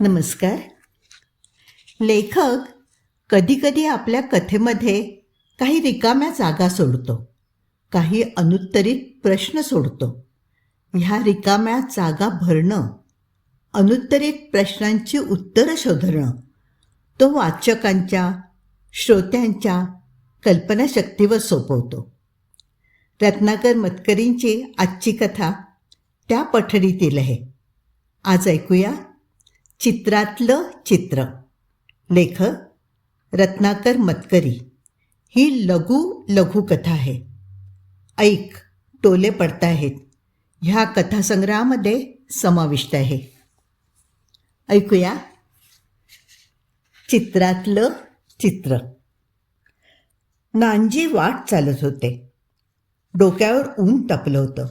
नमस्कार. लेखक कधीकधी आपल्या कथेमध्ये काही रिकाम्या जागा सोडतो काही अनुत्तरित प्रश्न सोडतो. ह्या रिकाम्या जागा भरणं अनुत्तरित प्रश्नांची उत्तरं शोधणं तो वाचकांच्या श्रोत्यांच्या कल्पनाशक्तीवर सोपवतो. रत्नाकर मतकरींची आजची कथा त्या पठडीतील आहे. आज ऐकूया चित्रातलं चित्र. लेखक रत्नाकर मतकरी. ही लघु लघुकथा आहे. ऐक टोले पडताहेत. ह्या कथासंग्रहामध्ये समाविष्ट आहे. ऐकूया. चित्रातलं चित्र. नांजी वाट चालत होते. डोक्यावर ऊन तापलं होतं.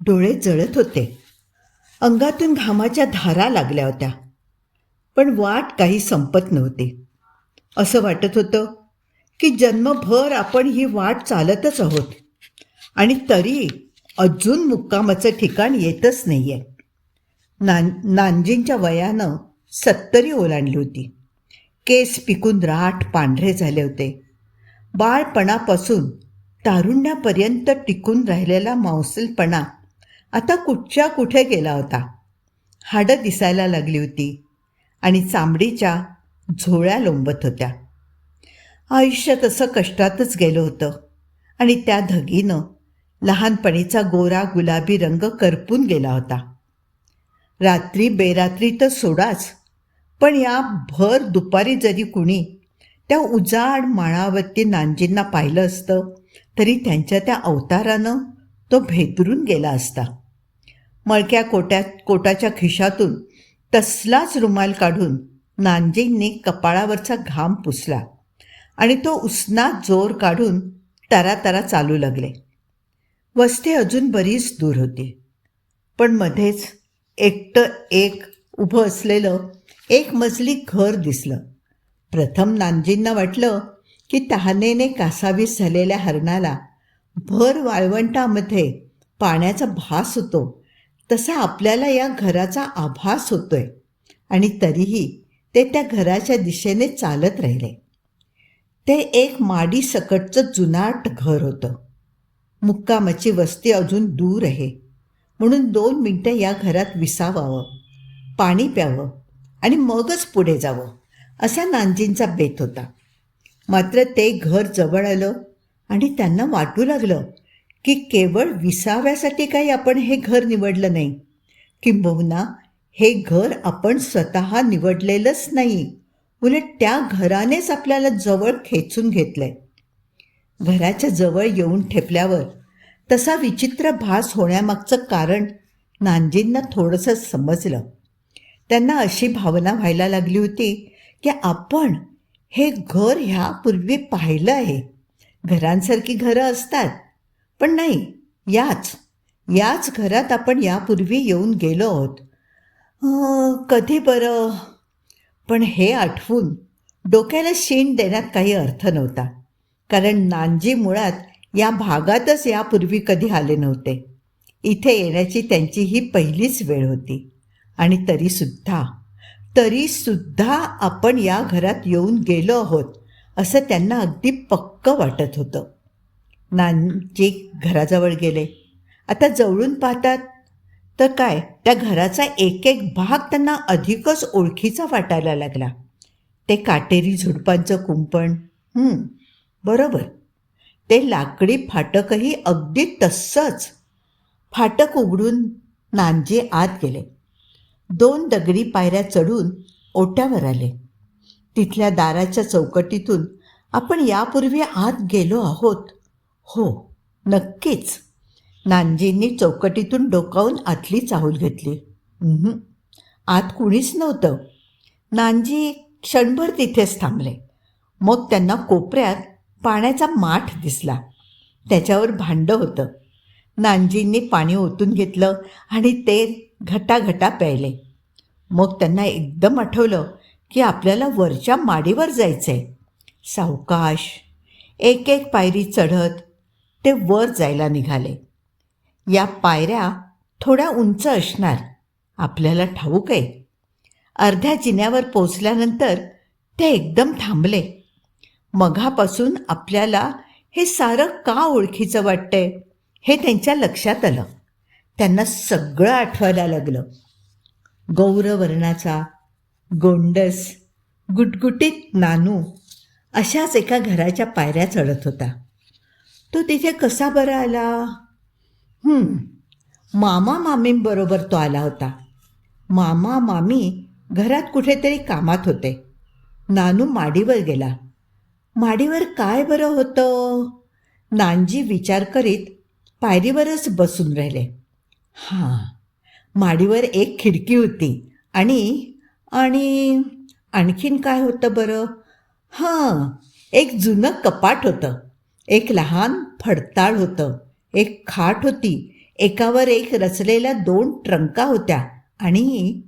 डोळे जळत होते. अंगातून घामाच्या धारा लागल्या होत्या. पण वाट काही संपत नव्हती. असं वाटत होतं की जन्मभर आपण ही वाट चालतच आहोत आणि तरी अजून मुक्कामाचं ठिकाण येतच नाही आहे नान नानजींच्या वयानं सत्तरी ओलांडली होती. केस पिकून राठ पांढरे झाले होते. बाळपणापासून तारुण्यापर्यंत टिकून राहिलेला मांसलपणा आता कुठच्या कुठे गेला होता? हाडं दिसायला लागली होती आणि चांबडीच्या झोळ्या लोंबत होत्या. आयुष्य तसं कष्टातच गेलं होतं आणि त्या धगीनं लहानपणीचा गोरा गुलाबी रंग करपून गेला होता. रात्री बेरात्री तर सोडाच पण या भर दुपारी जरी कुणी त्या उजाड माळावरती नांजींना पाहिलं असतं तरी त्यांच्या त्या अवतारानं तो भेदरून गेला असता. मळक्या कोट्यात कोटाच्या खिशातून तसलाच रुमाल काढून नांजींनी कपाळावरचा घाम पुसला आणि तो उसनात जोर काढून तरातरा चालू लागले. वस्ती अजून बरीच दूर होती. पण मध्येच एकटं एक उभं असलेलं एक मजली घर दिसलं. प्रथम नांजींना वाटलं की तहानेने कासावीस झालेल्या हरणाला भर वाळवंटामध्ये पाण्याचा भास होतो. तसा आपल्याला या घराचा आभास होतोय. आणि तरीही ते त्या घराच्या दिशेने चालत राहिले. ते एक माडी सकटचं जुनाट घर होतं. मुक्कामाची वस्ती अजून दूर आहे. म्हणून दोन मिनटं या घरात विसावावं पाणी प्यावं आणि मगच पुढे जावं असा नांजींचा बेत होता. मात्र ते घर जवळ आलं आणि त्यांना वाटू लागलं की केवळ विसाव्यासाठी काही आपण हे घर निवडलं नाही. किंबहुना हे घर आपण स्वतः निवडलेलंच नाही. उलट त्या घरानेच आपल्याला जवळ खेचून घेतलंय. घराच्या जवळ येऊन ठेपल्यावर तसा विचित्र भास होण्यामागचं कारण नानजींना थोडंसं समजलं. त्यांना अशी भावना व्हायला लागली होती की आपण हे घर ह्यापूर्वी पाहिलं आहे. घरांसारखी घरं असतात. पण नाही याच याच घरात आपण यापूर्वी येऊन गेलो आहोत. कधी बरं? पण हे आठवून डोक्याला शेण देण्यात काही अर्थ नव्हता. कारण नांजी मुळात या भागातच यापूर्वी कधी आले नव्हते. इथे येण्याची त्यांची ही पहिलीच वेळ होती. आणि तरीसुद्धा तरीसुद्धा आपण या घरात येऊन गेलो आहोत. असं त्यांना अगदी पक्क वाटत होतं. नानजी घराजवळ गेले. आता जवळून पाहतात. तर काय त्या घराचा एक एक भाग त्यांना अधिकच ओळखीचा वाटायला लागला. ते काटेरी झुडपांचं कुंपण बरोबर. ते लाकडी फाटकही अगदी तसंच. फाटक उघडून नानजी आत गेले. दोन दगडी पायऱ्या चढून ओट्यावर आले. तिथल्या दाराच्या चौकटीतून आपण यापूर्वी आत गेलो आहोत. हो नक्कीच. नानजींनी चौकटीतून डोकावून आतली चाहूल घेतली. आत कुणीच नव्हतं. नानजी क्षणभर तिथेच थांबले. मग त्यांना कोपऱ्यात पाण्याचा माठ दिसला. त्याच्यावर भांडं होतं. नानजींनी पाणी ओतून घेतलं आणि ते घटाघटा प्यायले. मग त्यांना एकदम आठवलं की आपल्याला वरच्या माडीवर जायचं आहे सावकाश. एक एक पायरी चढत ते वर जायला निघाले. या पायऱ्या थोड्या उंच असणार. आपल्याला ठाऊक आहे. अर्ध्या जिन्यावर पोचल्यानंतर ते एकदम थांबले. मघापासून आपल्याला हे सारं का ओळखीचं वाटतंय हे त्यांच्या लक्षात आलं. त्यांना सगळं आठवायला लागलं. गौरवर्णाचा गोंडस गुटगुटीत नानू अशाच एका घराच्या पायऱ्या चढत होता. तो तिथे कसा बरं आला? मामा मामींबरोबर तो आला होता. मामा मामी घरात कुठेतरी कामात होते. नानू माडीवर गेला. माडीवर काय बरं होतं? नानजी विचार करीत पायरीवरच बसून राहिले. हां माडीवर एक खिडकी होती आणि आणि आणखीन काय होतं बरं? हां एक जुनं कपाट होतं. एक लहान फडताळ होतं. एक खाट होती. एकावर एक रचलेल्या दोन ट्रंका होत्या. आणि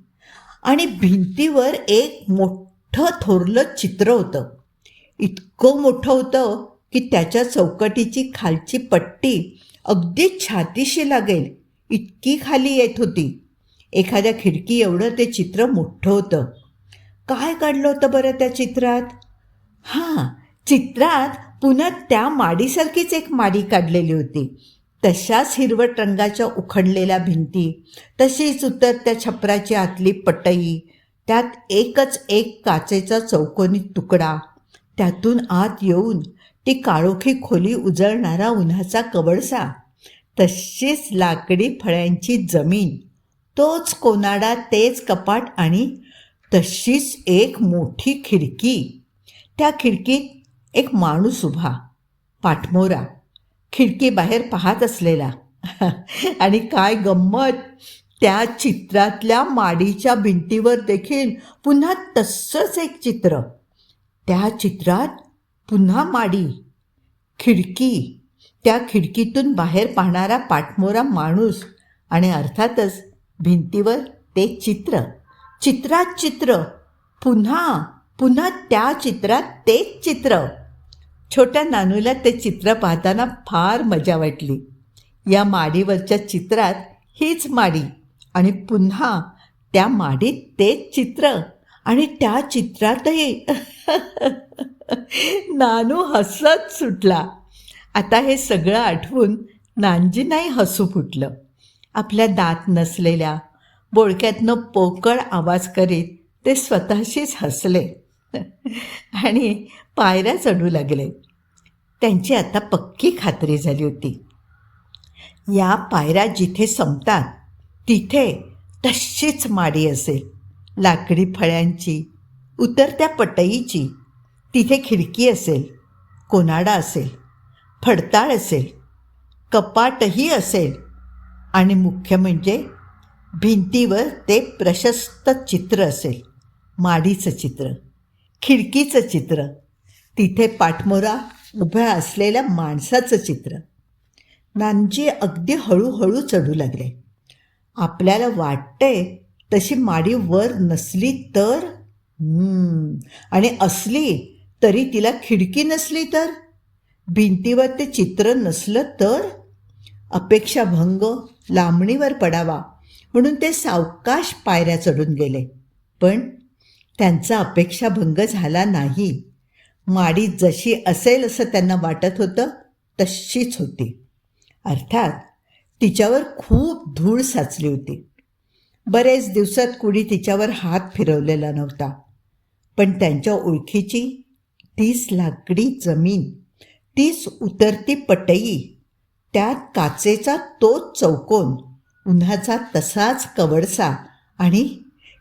आणि भिंतीवर एक मोठं थोरलं चित्र होतं. इतकं मोठं होतं की त्याच्या चौकटीची खालची पट्टी अगदी छातीशी लागेल. इतकी खाली येत होती. एखाद्या खिडकी एवढं ते चित्र मोठं होतं. काय काढलं होतं बरं त्या चित्रात? हां चित्रात पुन्हा त्या माडीसारखीच एक माडी काढलेली होती. तशाच हिरवट रंगाच्या उखडलेल्या भिंती तशीच उतर त्या छपराची आतली पटई त्यात एकच एक काचेचा चौकोनी तुकडा. त्यातून आत येऊन ती काळोखी खोली उजळणारा उन्हाचा कवडसा तशीच लाकडी फळ्यांची जमीन. तोच कोनाडा तेच कपाट आणि तशीच एक मोठी खिडकी. त्या खिडकीत एक माणूस उभा पाठमोरा. खिडकी बाहेर पाहत असलेला. आणि काय गंमत! त्या चित्रातल्या माडीच्या भिंतीवर देखील पुन्हा तसंच एक चित्र. त्या चित्रात पुन्हा माडी. खिडकी. त्या खिडकीतून बाहेर पाहणारा पाठमोरा माणूस. आणि अर्थातच भिंतीवर ते चित्र. चित्रात चित्र. पुन्हा पुन्हा त्या चित्रात तेच चित्र. छोट्या नानूला ते चित्र पाहताना फार मजा वाटली. या माडीवरच्या चित्रात हीच माडी आणि पुन्हा त्या माडीत तेच चित्र आणि त्या चित्रातही. नानू हसत सुटला. आता हे सगळं आठवून नानजींनाही हसू फुटलं. आपल्या दात नसलेल्या बोळक्यातनं पोकळ आवाज करीत ते स्वतःशीच हसले. आणि पायऱ्या चढू लागले. त्यांची आता पक्की खात्री झाली होती. या पायऱ्या जिथे संपतात तिथे तशीच माडी असेल. लाकडी फळ्यांची उतरत्या पटईची तिथे खिडकी असेल कोनाडा असेल फडताळ असेल कपाटही असेल आणि मुख्य म्हणजे भिंतीवर ते प्रशस्त चित्र असेल माडीचं चित्र खिडकीचं चित्र तिथे पाठमोरा उभ्या असलेल्या माणसाचं चित्र. नानजी अगदी हळूहळू चढू लागले. आपल्याला वाटते तशी माडी वर नसली तर? आणि असली तरी तिला खिडकी नसली तर? भिंतीवर ते चित्र नसलं तर? अपेक्षाभंग लांबणीवर पडावा. म्हणून ते सावकाश पायऱ्या चढून गेले. पण त्यांचा अपेक्षाभंग झाला नाही. माडी जशी असेल असं त्यांना वाटत होतं तशीच होती. अर्थात तिच्यावर खूप धूळ साचली होती. बरेच दिवसात कुणी तिच्यावर हात फिरवलेला नव्हता. पण त्यांच्या ओळखीची तीच लाकडी जमीन तीच उतरती पटई त्यात काचेचा तोच चौकोन उन्हाचा तसाच कवडसा आणि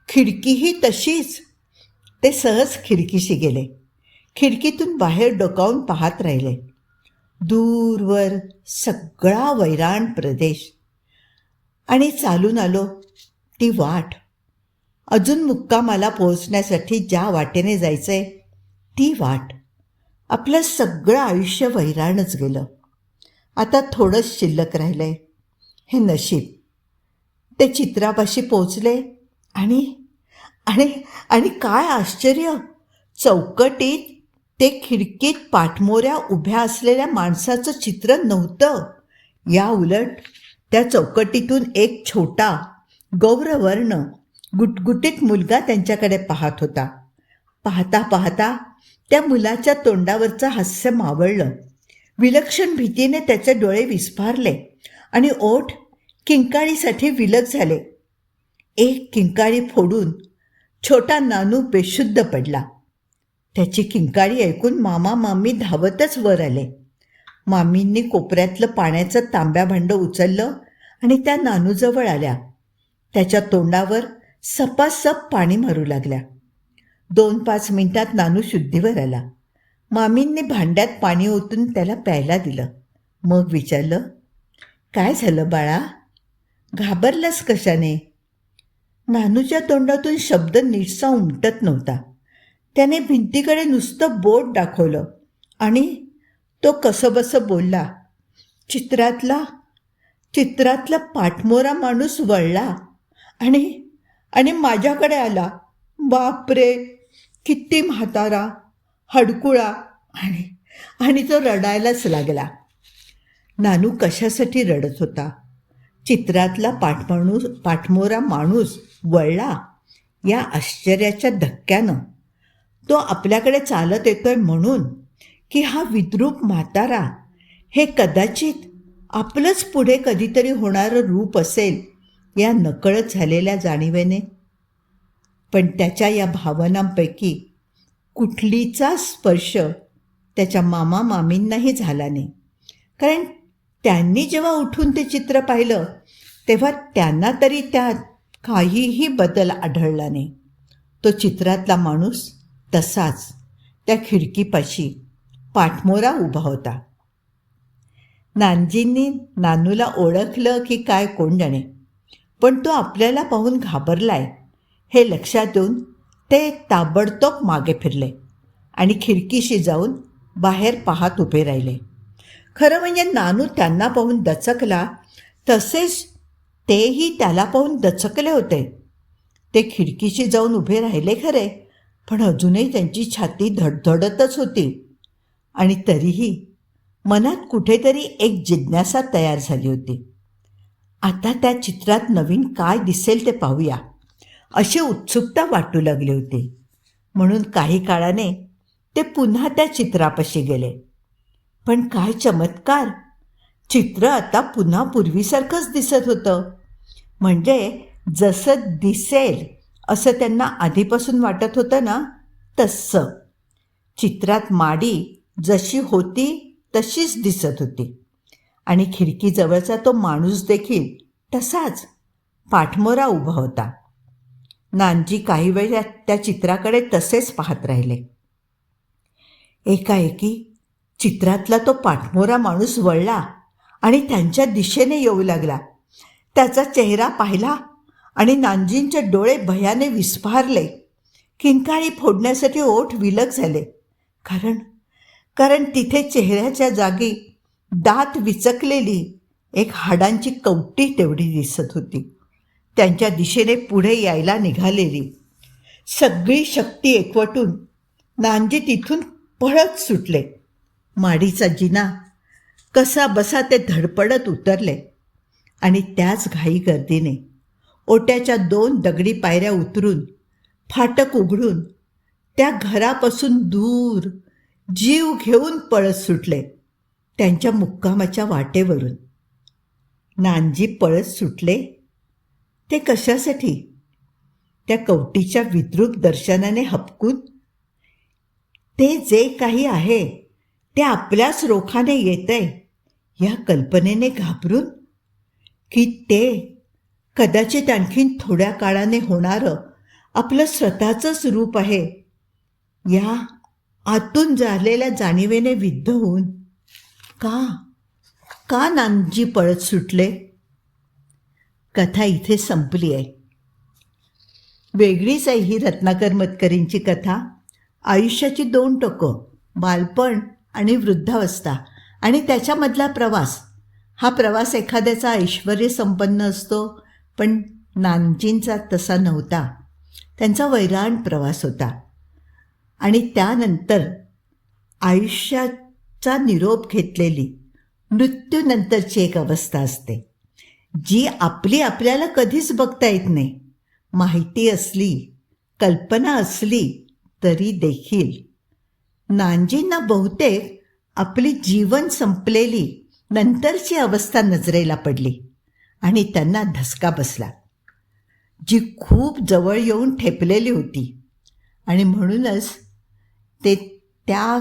खिडकीही तशीच. ते सहज खिडकीशी गेले. खिडकीतून बाहेर डोकावून पाहत राहिले. दूरवर सगळा वैराण प्रदेश. आणि चालून आलो ती वाट. अजून मुक्कामाला पोहोचण्यासाठी ज्या वाटेने जायचंय ती वाट. आपलं सगळं आयुष्य वैराणच गेलं. आता थोडंच शिल्लक राहिलं आहे हे नशीब. ते चित्रापाशी पोचले आणि आणि आणि काय आश्चर्य! चौकटीत ते खिडकीत पाठमोऱ्या उभ्या असलेल्या माणसाचं चित्र नव्हतं. या उलट त्या चौकटीतून एक छोटा गौरवर्ण गुटगुटीत मुलगा त्यांच्याकडे पाहत होता. पाहता पाहता त्या मुलाच्या तोंडावरचं हास्य मावळलं. विलक्षण भीतीने त्याचे डोळे विस्फारले आणि ओठ किंकाळीसाठी विलग झाले. एक किंकाळी फोडून छोटा नानू बेशुद्ध पडला. त्याची किंकाळी ऐकून मामा मामी धावतच वर आले. मामींनी कोपऱ्यातलं पाण्याचं तांब्या भांडं उचललं आणि त्या नानूजवळ आल्या. त्याच्या तोंडावर सपासप पाणी मारू लागल्या. दोन पाच मिनिटात नानू शुद्धीवर आला. मामींनी भांड्यात पाणी ओतून त्याला प्यायला दिलं. मग विचारलं काय झालं बाळा? घाबरलास कशाने? नानूच्या तोंडातून शब्द नीटसा उमटत नव्हता. त्याने भिंतीकडे नुसतं बोट दाखवलं आणि तो कसंबसं बोलला चित्रातला चित्रातला पाठमोरा माणूस वळला आणि आणि माझ्याकडे आला. बापरे किती म्हातारा. हडकुळा आणि आणि तो रडायलाच लागला. नानू कशासाठी रडत होता? चित्रातला पाठमाणूस पाठमोरा माणूस वळला या आश्चर्याच्या धक्क्यानं. तो आपल्याकडे चालत येतोय म्हणून की हा विद्रूप म्हातारा हे कदाचित आपलंच पुढे कधीतरी होणारं रूप असेल या नकळत झालेल्या जाणीवेने. पण त्याच्या या भावनांपैकी कुठलीचा स्पर्श त्याच्या मामा मामींनाही झाला नाही. कारण त्यांनी जेव्हा उठून ते चित्र पाहिलं तेव्हा त्यांना तरी त्यात काहीही बदल आढळला नाही. तो चित्रातला माणूस तसाच त्या खिडकीपाशी पाठमोरा उभा होता. नानजींनी नानूला ओळखलं की काय कोण जाणे पण तो आपल्याला पाहून घाबरलाय हे लक्षात येऊन ते ताबडतोब मागे फिरले आणि खिडकीशी जाऊन बाहेर पाहत उभे राहिले. खरं म्हणजे नानू त्यांना पाहून दचकला तसेच तेही त्याला पाहून दचकले होते. ते खिडकीशी जाऊन उभे राहिले खरे पण अजूनही त्यांची छाती धडधडतच होती. आणि तरीही मनात कुठेतरी एक जिज्ञासा तयार झाली होती. आता त्या चित्रात नवीन काय दिसेल ते पाहूया. अशी उत्सुकता वाटू लागली होती. म्हणून काही काळाने ते पुन्हा त्या चित्रापाशी गेले. पण काय चमत्कार! चित्र आता पुन्हा पूर्वीसारखंच दिसत होतं. म्हणजे जसं दिसेल असं त्यांना आधीपासून वाटत होतं ना तसं. चित्रात माडी जशी होती तशीच दिसत होती. आणि खिडकीजवळचा तो माणूस देखील तसाच. पाठमोरा उभा होता. नानजी काही वेळ त्या चित्राकडे तसेच पाहत राहिले. एकाएकी चित्रातला तो पाठमोरा माणूस वळला आणि त्यांच्या दिशेने येऊ लागला. त्याचा चेहरा पाहिला आणि नानजींचे डोळे भयाने विस्फारले. किंकाळी फोडण्यासाठी ओठ विलग झाले. कारण कारण तिथे चेहऱ्याच्या जागी दात विचकलेली एक हाडांची कवटी तेवढी दिसत होती. त्यांच्या दिशेने पुढे यायला निघालेली. सगळी शक्ती एकवटून नानजी तिथून पळत सुटले. माडीचा जिना कसा बसा ते धडपडत उतरले आणि त्याच घाई गर्दीने ओट्याच्या दोन दगडी पायऱ्या उतरून फाटक उघडून त्या घरापासून दूर जीव घेऊन पळत सुटले त्यांच्या मुक्कामाच्या वाटेवरून. नांजी पळत सुटले ते कशासाठी? त्या कवटीच्या विद्रुप दर्शनाने हपकून? ते जे काही आहे ते आपल्याच रोखाने येतंय या कल्पनेने घाबरून? की ते कदाचित आणखीन थोड्या काळाने होणारं आपलं स्वतःचंच रूप आहे या आतून झालेल्या जाणीवेने विद्ध होऊन का? का नानजी पळत सुटले? कथा इथे संपली आहे. वेगळीच आहे ही रत्नाकर मतकरींची कथा. आयुष्याची दोन टोकं बालपण आणि वृद्धावस्था आणि त्याच्यामधला प्रवास. हा प्रवास एखाद्याचा ऐश्वर संपन्न असतो पण नानजींचा तसा नव्हता. त्यांचा वैराण प्रवास होता. आणि त्यानंतर आयुष्याचा निरोप घेतलेली मृत्यूनंतरची एक अवस्था असते. जी आपली आपल्याला कधीच बघता येत नाही. माहिती असली कल्पना असली तरी देखील. नांजींना बहुतेक आपली जीवन संपलेली नंतरची अवस्था नजरेला पडली आणि त्यांना धसका बसला. जी खूप जवळ येऊन ठेपलेली होती आणि म्हणूनच ते त्या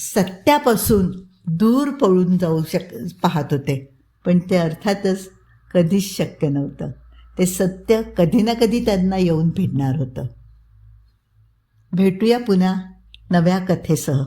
सत्यापासून दूर पळून जाऊ शक पाहत होते. पण ते अर्थातच कधीच शक्य नव्हतं. ते सत्य कधी ना कधी त्यांना येऊन भिडणार होतं. भेटूया पुन्हा नव्या कथेसह.